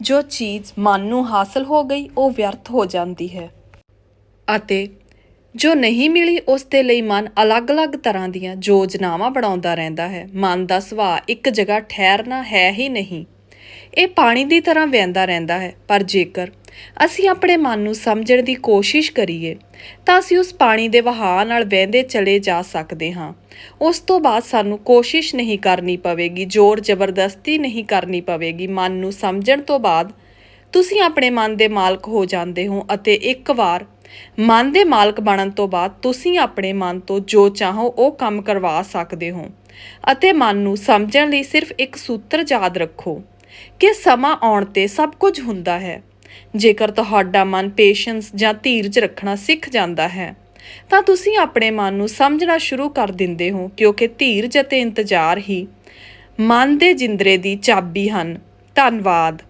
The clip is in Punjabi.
ਜੋ ਚੀਜ਼ ਮਨ ਨੂੰ ਹਾਸਲ ਹੋ ਗਈ, ਉਹ ਵਿਅਰਥ ਹੋ ਜਾਂਦੀ ਹੈ। ਅਤੇ ਜੋ ਨਹੀਂ ਮਿਲੀ, ਉਸ ਦੇ ਲਈ ਮਨ ਅਲੱਗ-ਅਲੱਗ ਤਰ੍ਹਾਂ ਦੀਆਂ ਯੋਜਨਾਵਾਂ ਬਣਾਉਂਦਾ ਰਹਿੰਦਾ ਹੈ। ਮਨ ਦਾ ਸੁਭਾਅ ਇੱਕ ਜਗ੍ਹਾ ਠਹਿਰਨਾ ਹੈ ਹੀ ਨਹੀਂ। ਇਹ ਪਾਣੀ ਦੀ ਤਰ੍ਹਾਂ ਵਹਿੰਦਾ ਰਹਿੰਦਾ ਹੈ। ਪਰ ਜੇਕਰ ਅਸੀਂ ਆਪਣੇ ਮਨ ਨੂੰ ਸਮਝਣ ਦੀ ਕੋਸ਼ਿਸ਼ ਕਰੀਏ, ਤਾਂ ਅਸੀਂ ਉਸ ਪਾਣੀ ਦੇ ਵਹਾਅ ਨਾਲ ਵਹਿੰਦੇ ਚਲੇ ਜਾ ਸਕਦੇ ਹਾਂ। ਉਸ ਤੋਂ ਬਾਅਦ ਸਾਨੂੰ ਕੋਸ਼ਿਸ਼ ਨਹੀਂ ਕਰਨੀ ਪਵੇਗੀ, ਜ਼ੋਰ ਜ਼ਬਰਦਸਤੀ ਨਹੀਂ ਕਰਨੀ ਪਵੇਗੀ। ਮਨ ਨੂੰ ਸਮਝਣ ਤੋਂ ਬਾਅਦ ਤੁਸੀਂ ਆਪਣੇ ਮਨ ਦੇ ਮਾਲਕ ਹੋ ਜਾਂਦੇ ਹੋ ਅਤੇ ਇੱਕ ਵਾਰ ਮਨ ਦੇ ਮਾਲਕ ਬਣਨ ਤੋਂ ਬਾਅਦ ਤੁਸੀਂ ਆਪਣੇ ਮਨ ਤੋਂ ਜੋ ਚਾਹੋ ਉਹ ਕੰਮ ਕਰਵਾ ਸਕਦੇ ਹੋ ਅਤੇ ਮਨ ਨੂੰ ਸਮਝਣ ਲਈ ਸਿਰਫ ਇੱਕ ਸੂਤਰ ਯਾਦ ਰੱਖੋ। ਕਿ ਸਮਾਂ ਆਉਣ ਤੇ ਸਭ ਕੁਝ ਹੁੰਦਾ ਹੈ। ਜੇਕਰ ਤੁਹਾਡਾ ਮਨ ਪੇਸ਼ੈਂਸ ਜਾਂ ਧੀਰਜ ਰੱਖਣਾ ਸਿੱਖ ਜਾਂਦਾ ਹੈ, ਤਾਂ ਤੁਸੀਂ ਆਪਣੇ ਮਨ ਨੂੰ ਸਮਝਣਾ ਸ਼ੁਰੂ ਕਰ ਦਿੰਦੇ ਹੋ, ਕਿਉਂਕਿ ਧੀਰਜ ਅਤੇ ਇੰਤਜ਼ਾਰ ਹੀ ਮਨ ਦੇ ਜਿੰਦਰੇ ਦੀ ਚਾਬੀ ਹਨ। ਧੰਨਵਾਦ।